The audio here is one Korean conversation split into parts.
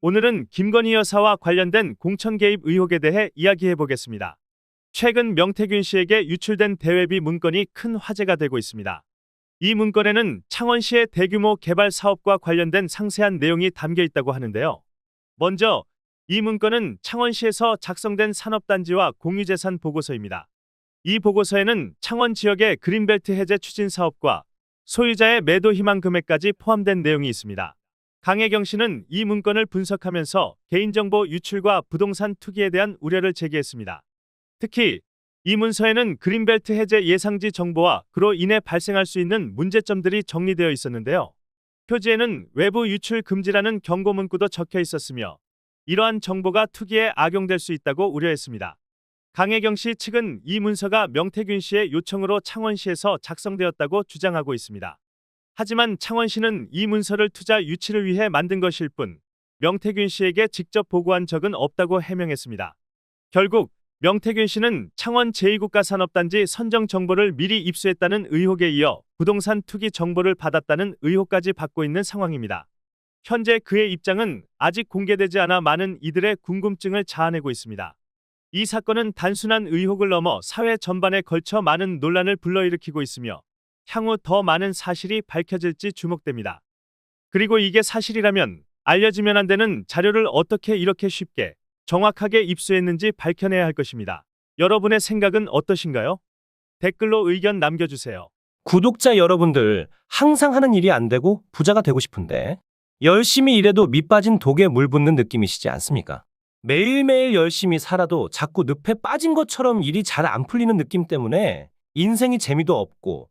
오늘은 김건희 여사와 관련된 공천 개입 의혹에 대해 이야기해 보겠습니다. 최근 명태균 씨에게 유출된 대외비 문건이 큰 화제가 되고 있습니다. 이 문건에는 창원시의 대규모 개발 사업과 관련된 상세한 내용이 담겨 있다고 하는데요. 먼저 이 문건은 창원시에서 작성된 산업단지와 공유재산 보고서입니다. 이 보고서에는 창원 지역의 그린벨트 해제 추진 사업과 소유자의 매도 희망 금액까지 포함된 내용이 있습니다. 강혜경 씨는 이 문건을 분석하면서 개인정보 유출과 부동산 투기에 대한 우려를 제기했습니다. 특히 이 문서에는 그린벨트 해제 예상지 정보와 그로 인해 발생할 수 있는 문제점들이 정리되어 있었는데요. 표지에는 외부 유출 금지라는 경고 문구도 적혀 있었으며 이러한 정보가 투기에 악용될 수 있다고 우려했습니다. 강혜경 씨 측은 이 문서가 명태균 씨의 요청으로 창원시에서 작성되었다고 주장하고 있습니다. 하지만 창원시는 이 문서를 투자 유치를 위해 만든 것일 뿐 명태균 씨에게 직접 보고한 적은 없다고 해명했습니다. 결국 명태균 씨는 창원 제2국가 산업단지 선정 정보를 미리 입수했다는 의혹에 이어 부동산 투기 정보를 받았다는 의혹까지 받고 있는 상황입니다. 현재 그의 입장은 아직 공개되지 않아 많은 이들의 궁금증을 자아내고 있습니다. 이 사건은 단순한 의혹을 넘어 사회 전반에 걸쳐 많은 논란을 불러일으키고 있으며 향후 더 많은 사실이 밝혀질지 주목됩니다. 그리고 이게 사실이라면 알려지면 안 되는 자료를 어떻게 이렇게 쉽게 정확하게 입수했는지 밝혀내야 할 것입니다. 여러분의 생각은 어떠신가요? 댓글로 의견 남겨주세요. 구독자 여러분들, 항상 하는 일이 안 되고 부자가 되고 싶은데, 열심히 일해도 밑 빠진 독에 물 붓는 느낌이시지 않습니까? 매일매일 열심히 살아도 자꾸 늪에 빠진 것처럼 일이 잘 안 풀리는 느낌 때문에 인생이 재미도 없고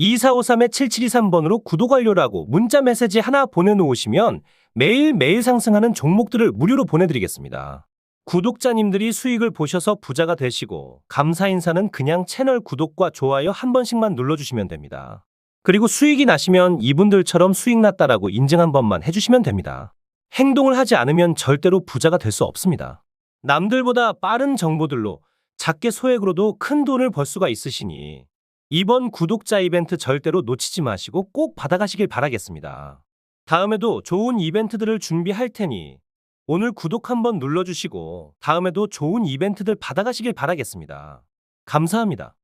010-2453-7723번으로 구독 완료라고 문자 메시지 하나 보내놓으시면 매일매일 상승하는 종목들을 무료로 보내드리겠습니다. 구독자님들이 수익을 보셔서 부자가 되시고 감사 인사는 그냥 채널 구독과 좋아요 한 번씩만 눌러주시면 됩니다. 그리고 수익이 나시면 이분들처럼 수익 났다라고 인증 한 번만 해주시면 됩니다. 행동을 하지 않으면 절대로 부자가 될 수 없습니다. 남들보다 빠른 정보들로 작게 소액으로도 큰 돈을 벌 수가 있으시니 이번 구독자 이벤트 절대로 놓치지 마시고 꼭 받아가시길 바라겠습니다. 다음에도 좋은 이벤트들을 준비할 테니 오늘 구독 한번 눌러주시고 다음에도 좋은 이벤트들 받아가시길 바라겠습니다. 감사합니다.